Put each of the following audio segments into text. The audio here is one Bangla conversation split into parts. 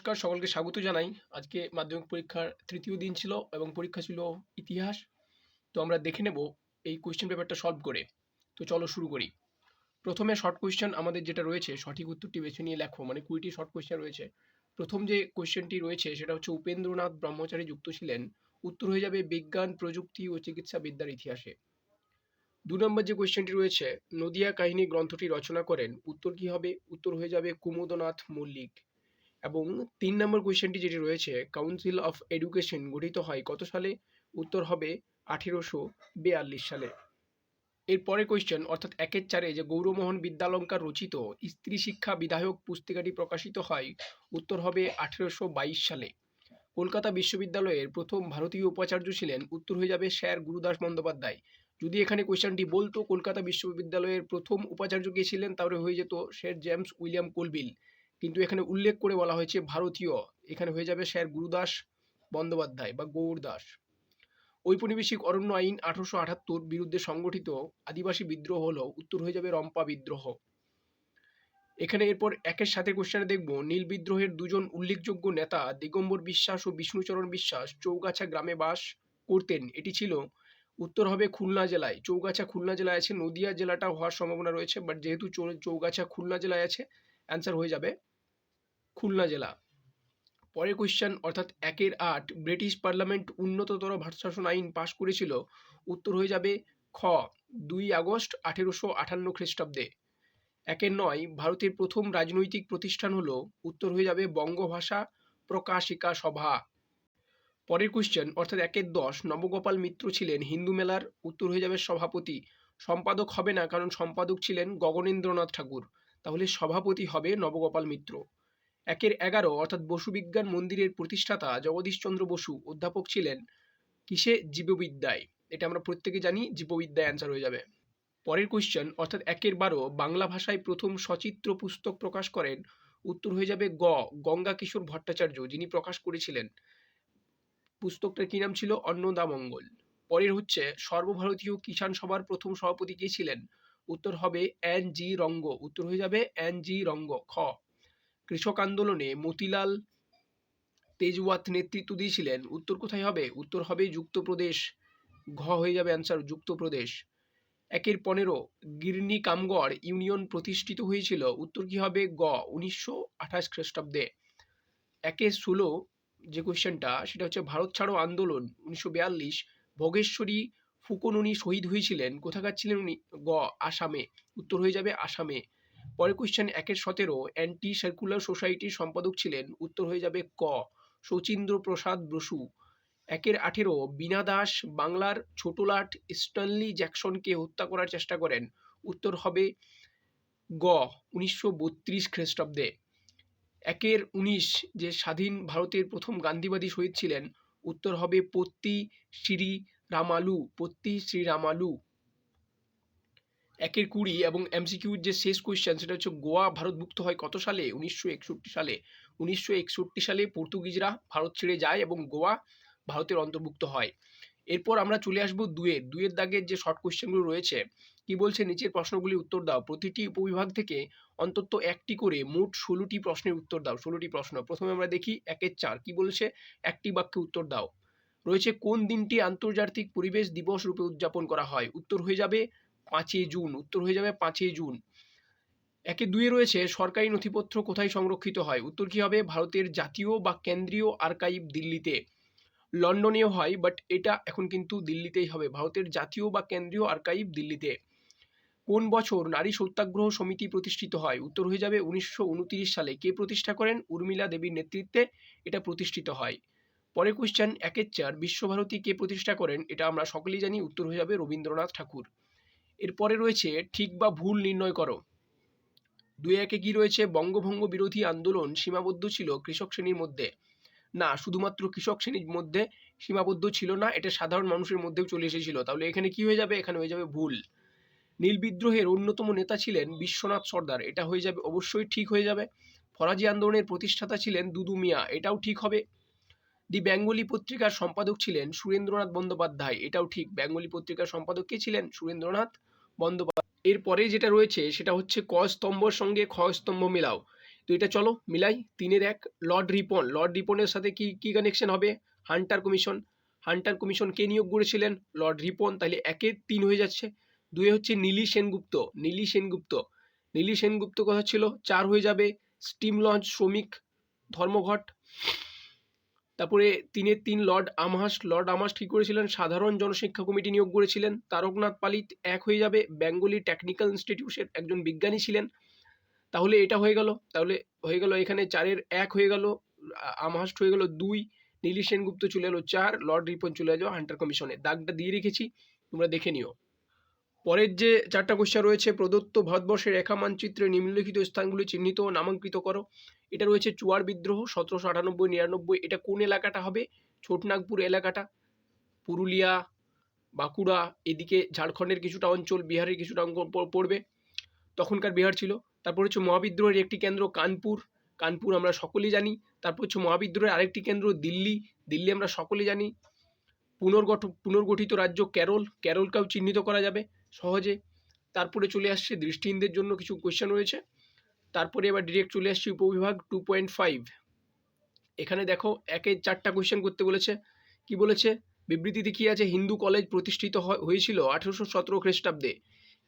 নমস্কার, সকলকে স্বাগত জানাই। আজকে মাধ্যমিক পরীক্ষার তৃতীয় দিন ছিল এবং পরীক্ষা ছিল ইতিহাস। তো আমরা দেখে নেব এই কোয়েশ্চেন পেপারটা সলভ করে। তো চলো শুরু করি। প্রথমে শর্ট কোয়েশ্চেন আমাদের যেটা রয়েছে, সঠিক উত্তরটি বেছে নিয়ে লেখো। মানে কুড়িটি শর্ট কোয়েশ্চেন রয়েছে। প্রথম যে কোয়েশ্চেনটি রয়েছে, সেটা হচ্ছে উপেন্দ্রনাথ ব্রহ্মচারী যুক্ত ছিলেন। উত্তর হয়ে যাবে বিজ্ঞান, প্রযুক্তি ও চিকিৎসা বিদ্যার ইতিহাসে। দু নম্বর যে কোয়েশ্চেনটি রয়েছে, নদিয়া কাহিনী গ্রন্থটি রচনা করেন। উত্তর কি হবে? উত্তর হয়ে যাবে কুমুদনাথ মল্লিক। এবং তিন নম্বর কোয়েশ্চেনটি যেটি রয়েছে কাউন্সিল অফ এডুকেশন গঠিত হয় কত সালে? উত্তর হবে আঠেরোশো বেয়াল্লিশ সালে। এরপরে কোয়েশ্চেন অর্থাৎ একের চারে যে গৌরমোহন বিদ্যালঙ্কার রচিত স্ত্রী শিক্ষা বিধায়ক পুস্তিকাটি প্রকাশিত হয়, উত্তর হবে আঠেরোশো বাইশ সালে। কলকাতা বিশ্ববিদ্যালয়ের প্রথম ভারতীয় উপাচার্য ছিলেন, উত্তর হয়ে যাবে স্যার গুরুদাস বন্দ্যোপাধ্যায়। যদি এখানে কোয়েশ্চেনটি বলতো, কলকাতা বিশ্ববিদ্যালয়ের প্রথম উপাচার্য কে ছিলেন, তাহলে হয়ে যেত স্যার জেমস উইলিয়াম কোলবিল। কিন্তু এখানে উল্লেখ করে বলা হয়েছে ভারতীয়। এখানে হয়ে যাবে স্যার গুরুদাস বন্দ্যোপাধ্যায় বা গৌর দাস। ঔপনিবেশিক অরণ্য আইন আঠারোশো আটাত্তর বিরুদ্ধে সংগঠিত আদিবাসী বিদ্রোহ হলো উত্তর হয়ে যাবে রম্পা বিদ্রোহ। এখানে এরপর একের সাথে কোশ্চেনে দেখব, নীল বিদ্রোহের দুজন উল্লেখযোগ্য নেতা দিগম্বর বিশ্বাস ও বিষ্ণুচরণ বিশ্বাস চৌগাছা গ্রামে বাস করতেন। এটি ছিল উত্তর হবে খুলনা জেলায়। চৌগাছা খুলনা জেলায় আছে, নদিয়া জেলাটা হওয়ার সম্ভাবনা রয়েছে বাট যেহেতু চৌগাছা খুলনা জেলায় আছে অ্যান্সার হয়ে যাবে খুলনা জেলা। পরের কোয়েশ্চেন অর্থাৎ একের আট ব্রিটিশ পার্লামেন্ট উন্নততর ভারতশাসন আইন পাশ করেছিল। উত্তর হয়ে যাবে খ, দুই আগস্ট আঠেরোশো আটান্ন খ্রিস্টাব্দে। একের নয়, ভারতের প্রথম রাজনৈতিক প্রতিষ্ঠান হলো, উত্তর হয়ে যাবে বঙ্গভাষা প্রকাশিকা সভা। পরের কোয়েশ্চেন অর্থাৎ একের দশ, নবগোপাল মিত্র ছিলেন হিন্দু মেলার, উত্তর হয়ে যাবে সভাপতি। সম্পাদক হবে না, কারণ সম্পাদক ছিলেন গগনেন্দ্রনাথ ঠাকুর। তাহলে সভাপতি হবে নবগোপাল মিত্র। একের এগারো অর্থাৎ বসু বিজ্ঞান মন্দিরের প্রতিষ্ঠাতা জগদীশচন্দ্র বসু অধ্যাপক ছিলেন কিসে? জীববিদ্যায়। এটা আমরা প্রত্যেকে জানি, জীববিদ্যায় অ্যান্সার হয়ে যাবে। পরের কোয়েশ্চেন অর্থাৎ একের বারো বাংলা ভাষায় প্রথম সচিত্র পুস্তক প্রকাশ করেন। উত্তর হয়ে যাবে গ, গঙ্গা কিশোর ভট্টাচার্য, যিনি প্রকাশ করেছিলেন। পুস্তকটার কি নাম ছিল? অন্নদামঙ্গল পরের হচ্ছে, সর্বভারতীয় কিষাণ সভার প্রথম সভাপতি কে ছিলেন? উত্তর হবে এন জি রঙ্গ। উত্তর হয়ে যাবে এন জি রঙ্গ, খ। কৃষক আন্দোলনে মতিলাল তেজওয়াত নেতৃত্ব দিয়েছিলেন। উত্তর কোথায় হবে? উত্তর হবে যুক্তপ্রদেশ। ঘ হয়ে যাবে অ্যান্সার যুক্তপ্রদেশ। একের পনেরো, গিরনি কামগড় ইউনিয়ন প্রতিষ্ঠিত হয়েছিল। উত্তর কি হবে? গ, উনিশশো আঠাশ খ্রিস্টাব্দে। একের ষোলো, যে কোয়েশ্চেনটা সেটা হচ্ছে ভারত ছাড়ো আন্দোলন, উনিশশো বিয়াল্লিশ। ভোগেশ্বরী ফুকন উনি শহীদ হয়েছিলেন। কোথাকার ছিলেন উনি? গ, আসামে। উত্তর হয়ে যাবে আসামে। পরের কোয়েশ্চেন একের সতেরো অ্যান্টি সার্কুলার সোসাইটির সম্পাদক ছিলেন, উত্তর হয়ে যাবে ক শচীন্দ্র প্রসাদ বসু। একের আঠেরো, বীণা দাস, বাংলার ছোটলাট স্ট্যানলি জ্যাকসনকে হত্যা করার চেষ্টা করেন। উত্তর হবে গ, উনিশশো বত্রিশ খ্রিস্টাব্দে। একের উনিশ, যে স্বাধীন ভারতের প্রথম গান্ধীবাদী শহীদ ছিলেন, উত্তর হবে পত্তি শ্রী রামালু পত্তি শ্রী রামালু একের কুড়ি এবং এমসিকিউর যে শেষ কোয়েশ্চেন সেটা হচ্ছে গোয়া ভারতভুক্ত হয় কত সালে? উনিশশো একষট্টি সালে। উনিশশো একষট্টি সালে পর্তুগিজরা ভারত ছেড়ে যায় এবং গোয়া ভারতের অন্তর্ভুক্ত হয়। এরপর আমরা চলে আসব দুয়ের দুয়ের দাগের যে শর্ট কোয়েশ্চেনগুলো রয়েছে, কি বলছে? নিচের প্রশ্নগুলি উত্তর দাও। প্রতিটি উপবিভাগ থেকে অন্তত একটি করে মোট ষোলোটি প্রশ্নের উত্তর দাও। ষোলোটি প্রশ্ন। প্রথমে আমরা দেখি একের চার। কি বলছে? একটি বাক্যে উত্তর দাও। রয়েছে, কোন দিনটি আন্তর্জাতিক পরিবেশ দিবস রূপে উদযাপন করা হয়? উত্তর হয়ে যাবে পাঁচই জুন, উত্তর হয়ে যাবে পাঁচই জুন। একে দুয়ে রয়েছে, সরকারি নথিপত্র কোথায় সংরক্ষিত হয়? উত্তর কি হবে? ভারতের জাতীয় বা কেন্দ্রীয় আর্কাইভ দিল্লিতে। লন্ডনেও হয় বাট এটা এখন কিন্তু দিল্লিতেই হবে। ভারতের জাতীয় বা কেন্দ্রীয় আর্কাইভ দিল্লিতে। কোন বছর নারী সত্যাগ্রহ সমিতি প্রতিষ্ঠিত হয়? উত্তর হয়ে যাবে উনিশশো উনত্রিশ সালে। কে প্রতিষ্ঠা করেন? উর্মিলা দেবীর নেতৃত্বে এটা প্রতিষ্ঠিত হয়। পরের কোয়েশ্চেন একের চার, বিশ্বভারতী কে প্রতিষ্ঠা করেন? এটা আমরা সকলেই জানি। উত্তর হয়ে যাবে রবীন্দ্রনাথ ঠাকুর। এরপরে রয়েছে, ঠিক বা ভুল নির্ণয় করো। দুই একে কি রয়েছে? বঙ্গভঙ্গ বিরোধী আন্দোলন সীমাবদ্ধ ছিল কৃষক শ্রেণির মধ্যে। না, শুধুমাত্র কৃষক শ্রেণির মধ্যে সীমাবদ্ধ ছিল না, এটা সাধারণ মানুষের মধ্যেও চলে এসেছিল। তাহলে এখানে কি হয়ে যাবে? এখানে হয়ে যাবে ভুল। নীল বিদ্রোহের অন্যতম নেতা ছিলেন বিশ্বনাথ সর্দার। এটা হয়ে যাবে, অবশ্যই ঠিক হয়ে যাবে। ফরাজি আন্দোলনের প্রতিষ্ঠাতা ছিলেন দুদু মিয়া। এটাও ঠিক হবে। দি বেঙ্গলি পত্রিকার সম্পাদক ছিলেন সুরেন্দ্রনাথ বন্দ্যোপাধ্যায়। এটাও ঠিক। বেঙ্গলি পত্রিকার সম্পাদক কে ছিলেন? সুরেন্দ্রনাথ। বন্দ্যোপাধ্যায়। এরপরে যেটা রয়েছে, সেটা হচ্ছে ক স্তম্ভর সঙ্গে খ স্তম্ভ মেলাও। তো এটা চলো, মিলাই তিনের এক, লর্ড রিপন। লর্ড রিপনের সাথে কি কি কানেকশন হবে? Hunter commission. হান্টার কমিশন কে নিয়োগ করেছিলেন? Lord Ripon. তাহলে একে তিন হয়ে যাচ্ছে। দুয়ে হচ্ছে নীলি সেনগুপ্ত। নীলি সেনগুপ্ত। নীলি সেনগুপ্ত কথা ছিল, চার হয়ে যাবে স্টিম লঞ্চ শ্রমিক ধর্মঘট। তারপরে তিনের তিন লর্ড আমহাস লর্ড আমহাস ঠিক করেছিলেন, সাধারণ জনশিক্ষা কমিটি নিয়োগ করেছিলেন, তারকনাথ পালিত এক হয়ে যাবে, বেঙ্গলি টেকনিক্যাল ইনস্টিটিউটের একজন বিজ্ঞানী ছিলেন। তাহলে এটা হয়ে গেল, তাহলে হয়ে গেল এখানে চারের এক হয়ে গেল আমহাস্ট হয়ে গেল দুই নীলি সেনগুপ্ত চলে এলো চার, লর্ড রিপন চলে যাও হান্টার কমিশনে। দাগটা দিয়ে রেখেছি, তোমরা দেখে নিও। পরের যে চারটা কোশ্চেন রয়েছে, প্রদত্ত ভারতবর্ষের রেখা মানচিত্রে নিম্নলিখিত স্থানগুলি চিহ্নিত ও নামাঙ্কিত করো। এটা রয়েছে চুয়ার বিদ্রোহ, সতেরোশো আটানব্বই, নিরানব্বই, এটা কোন এলাকাটা হবে? ছোটনাগপুর এলাকাটা, পুরুলিয়া, বাঁকুড়া, এদিকে ঝাড়খণ্ডের কিছুটা অঞ্চল, বিহারের কিছুটা অঙ্ক প- পড়বে। তখনকার বিহার ছিল। তারপর হচ্ছে মহাবিদ্রোহের একটি কেন্দ্র কানপুর। কানপুর আমরা সকলেই জানি। তারপর হচ্ছে মহাবিদ্রোহের আরেকটি কেন্দ্র দিল্লি। দিল্লি আমরা সকলে জানি। পুনর্গঠ, পুনর্গঠিত রাজ্য কেরল। কেরলকেও চিহ্নিত করা যাবে। সহজে। তারপরে চলে আসছে দৃষ্টিহীনদের জন্য কিছু কোয়েশ্চেন রয়েছে। তারপরে এবার ডিরেক্ট চলে আসছে উপবিভাগ টু পয়েন্ট ফাইভ এখানে দেখো একে চারটা কোয়েশ্চেন করতে বলেছে। কি বলেছে? বিবৃতিতে কি আছে? হিন্দু কলেজ প্রতিষ্ঠিত হয়- হয়েছিল আঠেরোশো সতেরো খ্রিস্টাব্দে।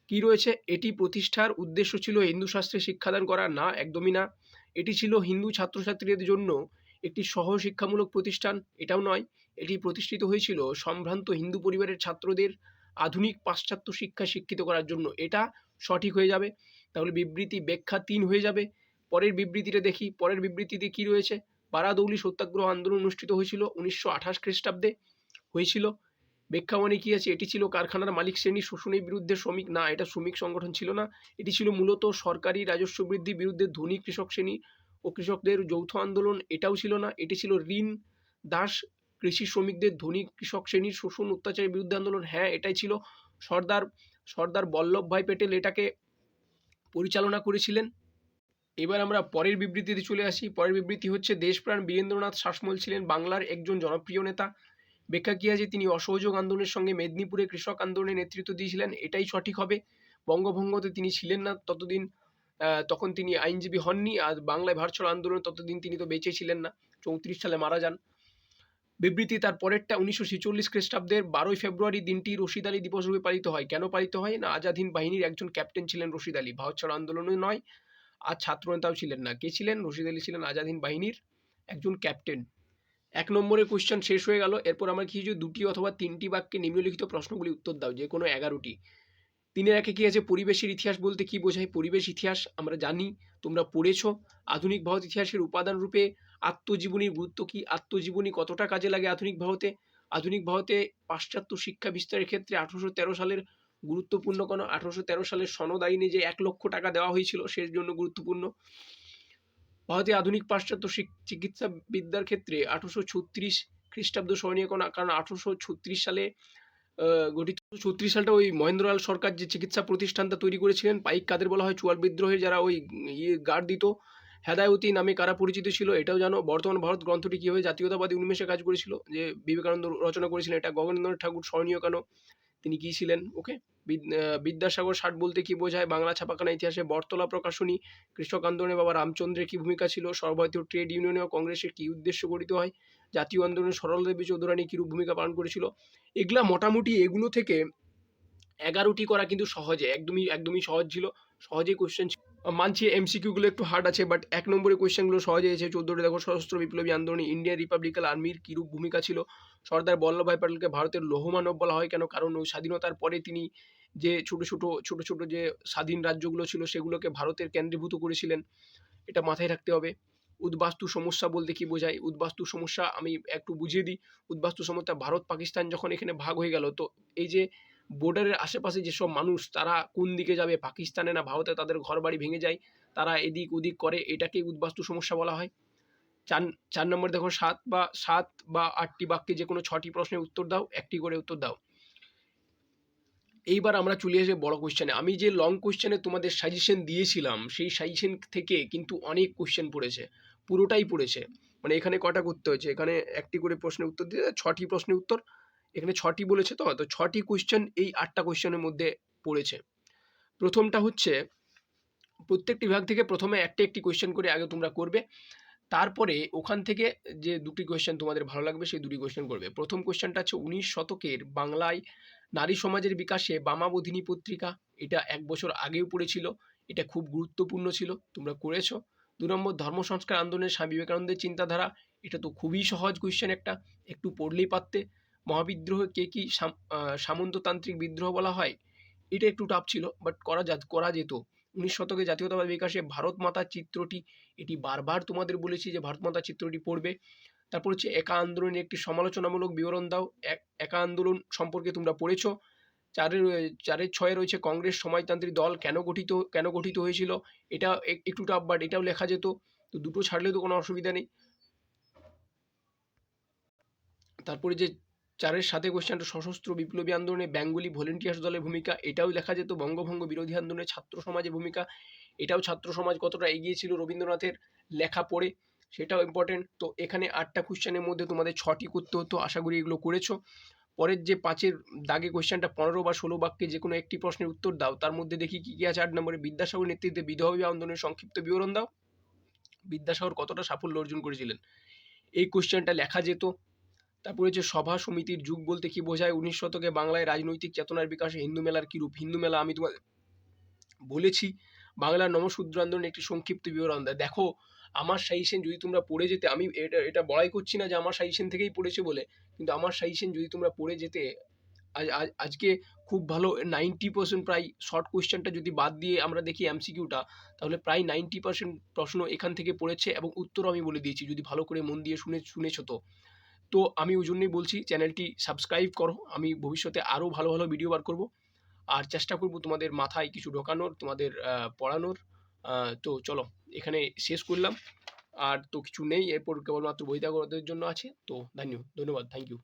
কি রয়েছে? এটি প্রতিষ্ঠার উদ্দেশ্য ছিল হিন্দু শাস্ত্রে শিক্ষাদান করা। না, একদমই না। এটি ছিল হিন্দু ছাত্রছাত্রীদের জন্য একটি সহ শিক্ষামূলক প্রতিষ্ঠান। এটাও নয়, এটি প্রতিষ্ঠিত হয়েছিল সম্ভ্রান্ত হিন্দু পরিবারের ছাত্রদের আধুনিক পাশ্চাত্য শিক্ষা শিক্ষিত করার জন্য এটা সঠিক হয়ে যাবে। তাহলে বিবৃতি ব্যাখ্যা তিন হয়ে যাবে। পরের বিবৃতিটা দেখি, পরের বিবৃতিতে কি রয়েছে? বারাদৌলি সত্যাগ্রহ আন্দোলন অনুষ্ঠিত হয়েছিল উনিশশো আঠাশ খ্রিস্টাব্দে। হয়েছিল। ব্যাখ্যা মানে কি আছে? এটি ছিল কারখানার মালিক শ্রেণি শোষণের বিরুদ্ধে শ্রমিক, না, এটা শ্রমিক সংগঠন ছিল না। এটি ছিল মূলত সরকারি রাজস্ব বৃদ্ধির বিরুদ্ধে ধনী কৃষক শ্রেণি ও কৃষকদের যৌথ আন্দোলন, এটাও ছিল না। এটি ছিল ঋণ দাস কৃষি শ্রমিকদের ধনী কৃষক শ্রেণির শোষণ, অত্যাচারের বিরুদ্ধে আন্দোলন হ্যাঁ এটাই ছিল সর্দার সর্দার বল্লভভাই প্যাটেল এটাকে পরিচালনা করেছিলেন। এবার আমরা পরের বিবৃতিতে চলে আসি। পরের বিবৃতি হচ্ছে, দেশপ্রাণ বীরেন্দ্রনাথ শাসমল ছিলেন বাংলার একজন জনপ্রিয় নেতা। ব্যাখ্যা কি আছে? তিনি অসহযোগ আন্দোলনের সঙ্গে মেদিনীপুরে কৃষক আন্দোলনে নেতৃত্ব দিয়েছিলেন, এটাই সঠিক হবে। বঙ্গভঙ্গতে তিনি ছিলেন না, ততদিন তখন তিনি আইনজীবী হননি, আর বাংলায় ছাড়ো আন্দোলন, ততদিন তিনি তো বেঁচে ছিলেন না। চৌত্রিশ সালে মারা যান। বিবৃতি তার পরেরটা উনিশশো ছেচল্লিশ খ্রিস্টাব্দের বারোই ফেব্রুয়ারি দিনটি রশিদ আলী দিবস রূপে পালিত হয়। কেন পালিত হয়? না, আজাদ হিন্দ বাহিনীর একজন ক্যাপ্টেন ছিলেন রশিদ আলী। ভারত ছাড়ো আন্দোলনে নয়, আর ছাত্র নেতাও ছিলেন না। কে ছিলেন? রশিদ আলী ছিলেন আজাদ হিন্দ বাহিনীর একজন ক্যাপ্টেন। এক নম্বরের কোশ্চেন শেষ হয়ে গেল। এরপর আমরা কিছু দুটি অথবা তিনটি বাক্যে নিম্নলিখিত প্রশ্নগুলি উত্তর দাও যে কোনো এগারোটি। তিনের একে কি আছে পরিবেশের ইতিহাস বলতে কি বোঝায়? পরিবেশ ইতিহাস আমরা জানি, তোমরা পড়েছো। আধুনিক ভারত ইতিহাসের উপাদান রূপে আত্মজীবনীর গুরুত্ব কি? আত্মজীবনী কতটা কাজে লাগে আধুনিক ভারতে? আধুনিক ভারতে পাশ্চাত্য শিক্ষা বিস্তারের ক্ষেত্রে আঠারোশো তেরো সালের গুরুত্বপূর্ণ কোনো আঠারোশো তেরো সালের সনদ আইনে যে এক লক্ষ টাকা দেওয়া হয়েছিল সেই জন্য গুরুত্বপূর্ণ। ভারতে আধুনিক পাশ্চাত্য চিকিৎসা বিদ্যার ক্ষেত্রে আঠারোশো ছত্রিশ খ্রিস্টাব্দ স্মরণীয় কারণ আঠারোশো ছত্রিশ সালে গঠিত ছত্রিশ সালটা ওই মহেন্দ্রলাল সরকার যে চিকিৎসা প্রতিষ্ঠানটা তৈরি করেছিলেন, পাইক কাদের বলা হয় চুয়ার বিদ্রোহে যারা ওই ইয়ে গার্ড দিত, হেদায়তী নামে কারা পরিচিত ছিল, এটাও জানো। বর্তমান ভারত গ্রন্থটি কীভাবে জাতীয়তাবাদী উন্মেষে কাজ করেছিল, যে বিবেকানন্দ রচনা করেছিলেন, এটা গগনেন্দ্রনাথ ঠাকুর স্মরণীয় কেন, তিনি কি ছিলেন ওকে বিদ- বিদ্যাসাগর ষাট বলতে কি বোঝায়, বাংলা ছাপাখানা ইতিহাসে বর্তলা প্রকাশনী কৃষক আন্দোলনে বাবা রামচন্দ্রের কি ভূমিকা ছিল, সর্বভারতীয় ট্রেড ইউনিয়ন ও কংগ্রেসের কি উদ্দেশ্য গঠিত হয় জাতীয় আন্দোলনে সরলদেবী চৌধুরানী কিরূপ ভূমিকা পালন করেছিল, এগুলা মোটামুটি এগুলো থেকে এগারোটি করা কিন্তু সহজে, একদমই একদমই সহজ ছিল, সহজেই কোশ্চেন মানছি এমসিকিউগুলো একটু হার্ড আছে বাট এক নম্বরের কোশ্চেনগুলো সহজে এসে চোদ্দোটা, দেখো সশস্ত্র বিপ্লবী আন্দোলনে ইন্ডিয়ান রিপাবলিকান আর্মির কিরূপ ভূমিকা ছিল? সর্দার বল্লভভাই প্যাটেলকে ভারতের লৌহমানব বলা হয় কেন? কারণ ওই স্বাধীনতার পরে তিনি যে ছোট ছোট ছোট ছোট যে স্বাধীন রাজ্যগুলো ছিল, সেগুলোকে ভারতের কেন্দ্রীভূত করেছিলেন। এটা মাথায় রাখতে হবে। উদ্বাস্তু সমস্যা বলতে কি বোঝায়? উদ্বাস্তু সমস্যা আমি একটু বুঝিয়ে দিই। উদ্বাস্তু সমস্যা ভারত, পাকিস্তান যখন এখানে ভাগ হয়ে গেল, তো এই যে বর্ডারের আশেপাশে যেসব মানুষ, তারা কোন দিকে যাবে? পাকিস্তানে না ভারতে তাদের ঘর বাড়ি ভেঙে যায়? তারা এদিক ওদিক করে? এটাকেই উদ্বাস্তু সমস্যা বলা হয়। চার চার নম্বর দেখো, সাত বা সাত বা আটটি বাক্যে যে কোনো ছটি প্রশ্নের উত্তর দাও, একটি করে উত্তর দাও। এইবার আমরা চলে আসে বড় কোশ্চেনে আমি যে লং কোশ্চেনে তোমাদের সাজেশন দিয়েছিলাম, সেই সাজেশন থেকে কিন্তু অনেক কোশ্চেন পড়েছে। পুরোটাই পড়েছে। মানে এখানে কটা করতে হয়েছে? এখানে একটি করে প্রশ্নের উত্তর দিতে ছটি প্রশ্নের উত্তর। এখানে ছটি বলেছে তো? তো ছটি কোশ্চেন এই আটটা কোশ্চেনের মধ্যে পড়েছে। প্রথমটা হচ্ছে, প্রত্যেকটি বিভাগ থেকে প্রথমে একটা একটি কোয়েশ্চেন করে আগে তোমরা করবে। তারপরে ওখান থেকে যে দুটি কোয়েশ্চেন তোমাদের ভালো লাগবে, সেই দুটি কোয়েশ্চেন করবে। প্রথম কোয়েশ্চেনটা হচ্ছে উনিশ শতকের বাংলায় নারী সমাজের বিকাশে বামাবোধিনী পত্রিকা। এটা এক বছর আগেও পড়েছিল। এটা খুব গুরুত্বপূর্ণ ছিল। তোমরা করেছ। দু নম্বর ধর্ম সংস্কার আন্দোলনের স্বামী বিবেকানন্দের চিন্তাধারা, এটা তো খুবই সহজ কোয়েশ্চেন একটা। একটু পড়লেই পারতে। মহাবিদ্রোহ কে কি সাম- সামন্ততান্ত্রিক বিদ্রোহ বলা হয়? এটা একটু টাফ ছিল বাট করা যা, করা যেত। উনিশ শতকে জাতীয়তাবাদ বিকাশে ভারত মাতার চিত্রটি, এটি বারবার তোমাদের বলেছি যে ভারত মাতার চিত্রটি পড়বে। তারপর হচ্ছে একা আন্দোলনের একটি সমালোচনামূলক বিবরণ দাও। একা আন্দোলন সম্পর্কে তোমরা পড়েছো। চারের চারের ছয়ে রয়েছে কংগ্রেস সমাজতান্ত্রিক দল। কেন গঠিত কেন গঠিত হয়েছিল? এটা একটু টাফ বাট এটাও লেখা যেত। তো দুটো ছাড়লে তো কোনো অসুবিধা নেই। তারপরে যে চারের সাথে কোশ্চেনটা সশস্ত্র বিপ্লবী আন্দোলনে বেঙ্গলি ভলেন্টিয়ার্স দলের ভূমিকা, এটাও লেখা যেত। বঙ্গভঙ্গ বিরোধী আন্দোলনে ছাত্র সমাজের ভূমিকা, এটাও ছাত্র সমাজ কতটা এগিয়ে ছিল রবীন্দ্রনাথের লেখা পড়ে, সেটাও ইম্পর্টেন্ট তো এখানে আটটা কোশ্চেনের মধ্যে তোমাদের ছটি করতে হতো আশা করি এগুলো করেছ। পরের যে পাঁচের দাগে কোশ্চেনটা পনেরো বা ষোলো বাক্যে যে কোনো একটি প্রশ্নের উত্তর দাও, তার মধ্যে দেখি কি কি আছে। আট নম্বরে বিদ্যাসাগর নেতৃত্বে বিধবা আন্দোলনের সংক্ষিপ্ত বিবরণ দাও। বিদ্যাসাগর কতটা সাফল্য অর্জন করেছিলেন? এই কোয়েশ্চেনটা লেখা যেত। তারপরে যে সভা সমিতির যুগ বলতে কি বোঝায়? উনিশ শতকে বাংলায় রাজনৈতিক চেতনার বিকাশে হিন্দু মেলার কি রূপ? হিন্দু মেলা আমি তোমাদের বলেছি, বাংলার নমশূদ্র আন্দোলনের একটি সংক্ষিপ্ত বিবরণ দেয় দেখো, আমার সাইসেন যদি তোমরা পড়ে যেতে, আমি এটা এটা বড়াই করছি না যে আমার সাইসেন থেকেই পড়েছে বলে। কিন্তু আমার সাজেশন যদি তোমরা পড়ে যেতে, আজ, আজ- আজকে খুব ভালো নাইনটি পার্সেন্ট প্রায় শর্ট কোয়েশ্চেনটা যদি বাদ দিয়ে আমরা দেখি এমসিকিউটা তাহলে প্রায় নাইনটি পার্সেন্ট প্রশ্ন এখান থেকে পড়েছে এবং উত্তর আমি বলে দিয়েছি, যদি ভালো করে মন দিয়ে শুনে, শুনেছো তো। তো আমি ওই জন্যই বলছি, চ্যানেলটি সাবস্ক্রাইব করো, আমি ভবিষ্যতে আরও ভালো ভালো ভিডিও বার করব। আর চেষ্টা করব তোমাদের মাথায় কিছু ঢোকানোর, তোমাদের পড়ানোর। তো চলো, এখানে শেষ করলাম। আর তো কিছু নেই এরপর কেবলমাত্র বহিরাগতদের জন্য আছে। তো ধন্যবাদ ধন্যবাদ থ্যাংক ইউ